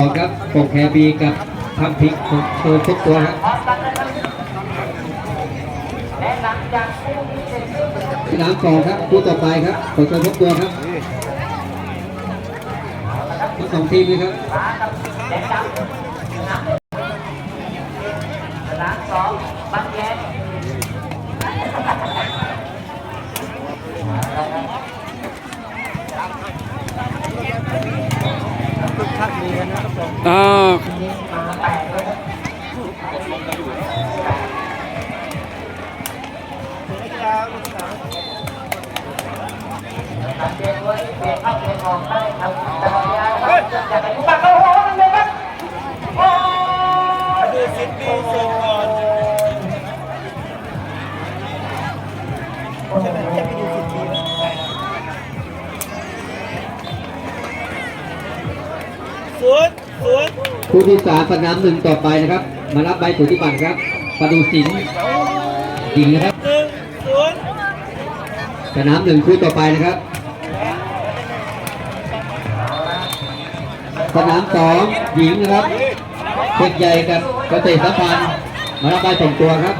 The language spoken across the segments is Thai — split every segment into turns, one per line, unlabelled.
กงแคบีกับทำพริกของโชว์ทุกตัวครับสนามสองครับคู่ต่อไปครับขอโชว์ทุกตัวครับทั้งสองทีมเลยครับ
สนามสองบางแยก อ่าเปลี่ยนไว้เปลี่ยนเข้าเปลี่ยนออกครับแต่บางอย่างครับจะไปบังเอาหัวมันเลยครับโอ้ดูสิดีสิ ศูนย์ศูนย์
คู่ที่สามสนามหนึ่งต่อไปนะครับ มารับใบสุทธิบัตรครับประดูสินหญิงนะครับหนึ่งศูนย์สนามหนึ่งคู่ต่อไปนะครับ สนามสองหญิงนะครับเพชรใหญ่กับเกษตรสัมพันธ์มารับใบส่งตัวครับ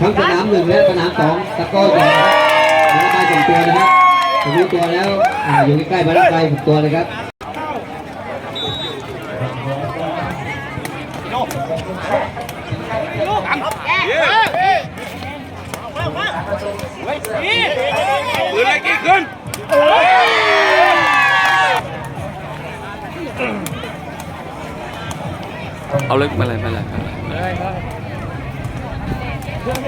ทั้งสนามหนึ่งและสนามสองตะก้ใหญ่มารับใบส่งตัวนะครับผมรู้ตัวแล้วอ่าอยู่ใกล้ๆมารับใบส่งตัวเลยครับ
ปืนอะไรกี่ขึ้นเอา
เลยไม่เลยไม่เลยไม่เลย ชุดให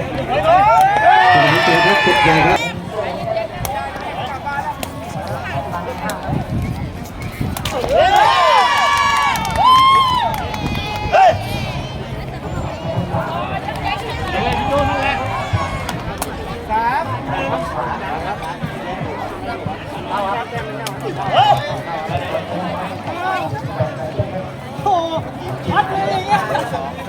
ญ่ครับ
โอ้โหชัดเลยเนี่ย